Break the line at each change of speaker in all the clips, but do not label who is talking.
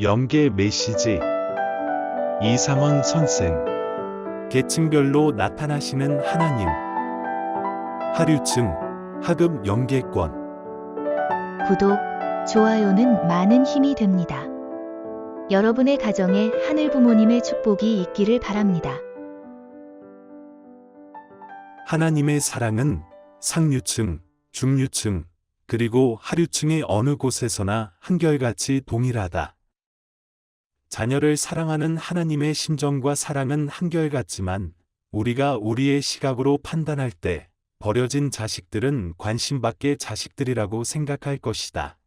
영계 메시지 이상원 선생 계층별로 나타나시는 하나님 하류층 하급 영계권
구독, 좋아요는 많은 힘이 됩니다. 여러분의 가정에 하늘 부모님의 축복이 있기를 바랍니다.
하나님의 사랑은 상류층, 중류층, 그리고 하류층의 어느 곳에서나 한결같이 동일하다. 자녀를 사랑하는 하나님의 심정과 사랑은 한결같지만 우리가 우리의 시각으로 판단할 때 버려진 자식들은 관심 밖의 자식들이라고 생각할 것이다.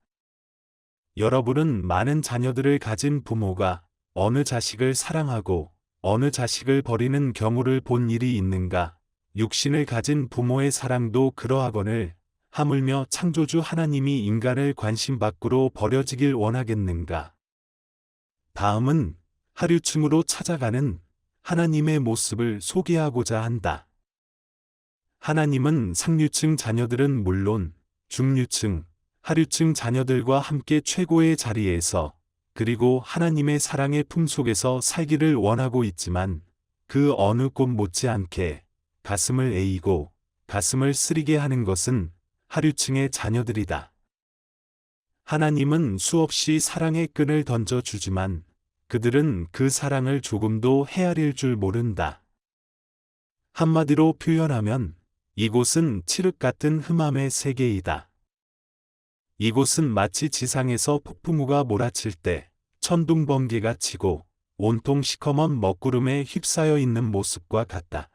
여러분은 많은 자녀들을 가진 부모가 어느 자식을 사랑하고 어느 자식을 버리는 경우를 본 일이 있는가? 육신을 가진 부모의 사랑도 그러하거늘 하물며 창조주 하나님이 인간을 관심 밖으로 버려지길 원하겠는가? 다음은 하류층으로 찾아가는 하나님의 모습을 소개하고자 한다. 하나님은 상류층 자녀들은 물론 중류층, 하류층 자녀들과 함께 최고의 자리에서 그리고 하나님의 사랑의 품속에서 살기를 원하고 있지만 그 어느 곳 못지않게 가슴을 에이고 가슴을 쓰리게 하는 것은 하류층의 자녀들이다. 하나님은 수없이 사랑의 끈을 던져주지만 그들은 그 사랑을 조금도 헤아릴 줄 모른다. 한마디로 표현하면 이곳은 칠흑 같은 흠함의 세계이다. 이곳은 마치 지상에서 폭풍우가 몰아칠 때 천둥 번개가 치고 온통 시커먼 먹구름에 휩싸여 있는 모습과 같다.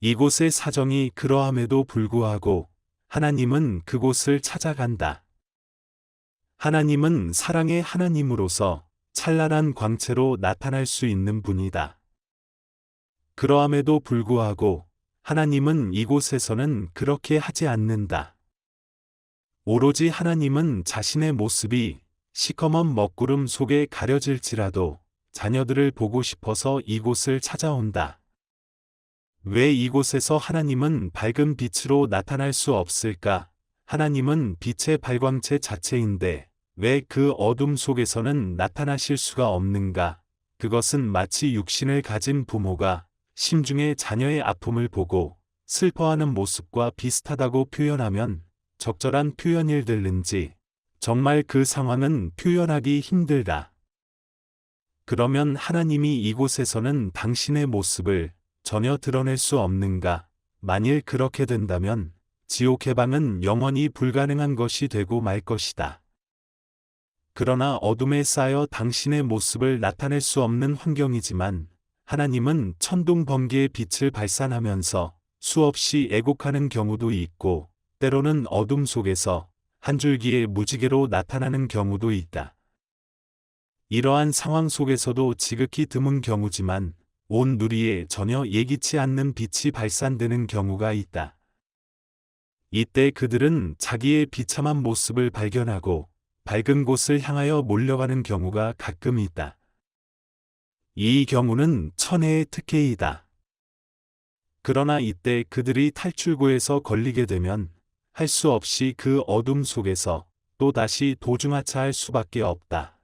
이곳의 사정이 그러함에도 불구하고 하나님은 그곳을 찾아간다. 하나님은 사랑의 하나님으로서 찬란한 광채로 나타날 수 있는 분이다. 그러함에도 불구하고 하나님은 이곳에서는 그렇게 하지 않는다. 오로지 하나님은 자신의 모습이 시커먼 먹구름 속에 가려질지라도 자녀들을 보고 싶어서 이곳을 찾아온다. 왜 이곳에서 하나님은 밝은 빛으로 나타날 수 없을까? 하나님은 빛의 발광체 자체인데 왜 그 어둠 속에서는 나타나실 수가 없는가? 그것은 마치 육신을 가진 부모가 심중에 자녀의 아픔을 보고 슬퍼하는 모습과 비슷하다고 표현하면 적절한 표현일 들는지 정말 그 상황은 표현하기 힘들다. 그러면 하나님이 이곳에서는 당신의 모습을 전혀 드러낼 수 없는가? 만일 그렇게 된다면 지옥 해방은 영원히 불가능한 것이 되고 말 것이다. 그러나 어둠에 쌓여 당신의 모습을 나타낼 수 없는 환경이지만 하나님은 천둥 번개의 빛을 발산하면서 수없이 애곡하는 경우도 있고 때로는 어둠 속에서 한 줄기의 무지개로 나타나는 경우도 있다. 이러한 상황 속에서도 지극히 드문 경우지만 온 누리에 전혀 예기치 않는 빛이 발산되는 경우가 있다. 이때 그들은 자기의 비참한 모습을 발견하고 밝은 곳을 향하여 몰려가는 경우가 가끔 있다. 이 경우는 천혜의 특혜이다. 그러나 이때 그들이 탈출구에서 걸리게 되면 할 수 없이 그 어둠 속에서 또 다시 도중하차할 수밖에 없다.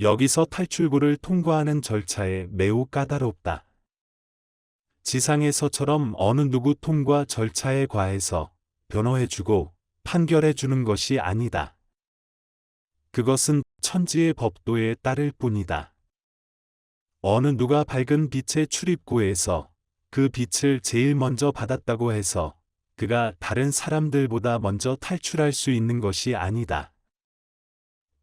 여기서 탈출구를 통과하는 절차에 매우 까다롭다. 지상에서처럼 어느 누구 통과 절차에 과해서 변호해주고 판결해주는 것이 아니다. 그것은 천지의 법도에 따를 뿐이다. 어느 누가 밝은 빛의 출입구에서 그 빛을 제일 먼저 받았다고 해서 그가 다른 사람들보다 먼저 탈출할 수 있는 것이 아니다.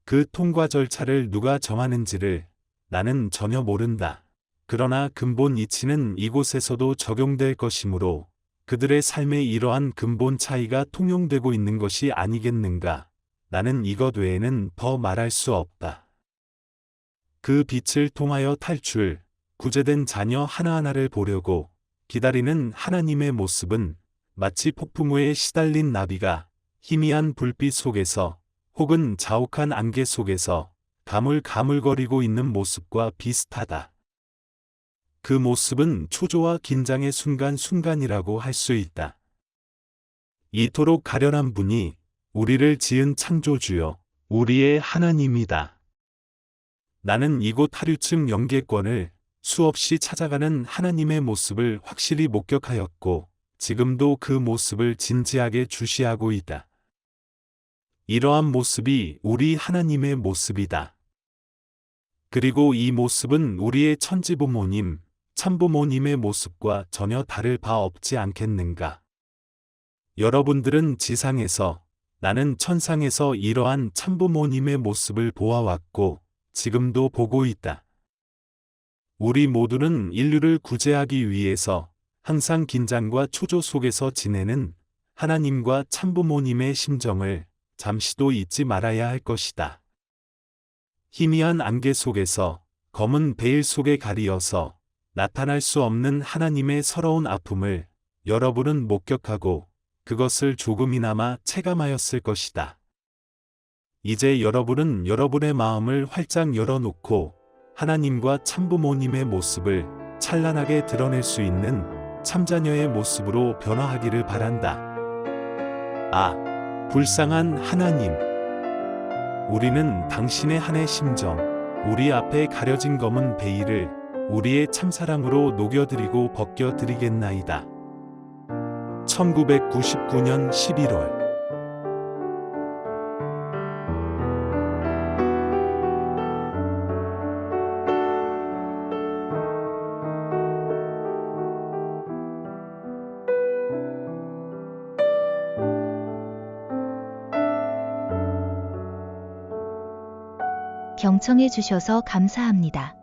그 통과 절차를 누가 정하는지를 나는 전혀 모른다. 그러나 근본 이치는 이곳에서도 적용될 것이므로 그들의 삶에 이러한 근본 차이가 통용되고 있는 것이 아니겠는가. 나는 이것 외에는 더 말할 수 없다. 그 빛을 통하여 탈출, 구제된 자녀 하나하나를 보려고 기다리는 하나님의 모습은 마치 폭풍우에 시달린 나비가 희미한 불빛 속에서 혹은 자욱한 안개 속에서 가물가물거리고 있는 모습과 비슷하다. 그 모습은 초조와 긴장의 순간순간이라고 할 수 있다. 이토록 가련한 분이 우리를 지은 창조주여, 우리의 하나님이다. 나는 이곳 하류층 영계권을 수없이 찾아가는 하나님의 모습을 확실히 목격하였고, 지금도 그 모습을 진지하게 주시하고 있다. 이러한 모습이 우리 하나님의 모습이다. 그리고 이 모습은 우리의 천지부모님, 참부모님의 모습과 전혀 다를 바 없지 않겠는가. 여러분들은 지상에서, 나는 천상에서 이러한 참부모님의 모습을 보아왔고, 지금도 보고 있다. 우리 모두는 인류를 구제하기 위해서 항상 긴장과 초조 속에서 지내는 하나님과 참부모님의 심정을 잠시도 잊지 말아야 할 것이다. 희미한 안개 속에서 검은 베일 속에 가리어서 나타날 수 없는 하나님의 서러운 아픔을 여러분은 목격하고 그것을 조금이나마 체감하였을 것이다. 이제 여러분은 여러분의 마음을 활짝 열어놓고 하나님과 참부모님의 모습을 찬란하게 드러낼 수 있는 참자녀의 모습으로 변화하기를 바란다. 아, 불쌍한 하나님. 우리는 당신의 한해 심정, 우리 앞에 가려진 검은 베일을 우리의 참사랑으로 녹여드리고 벗겨드리겠나이다. 1999년 11월
경청해 주셔서 감사합니다.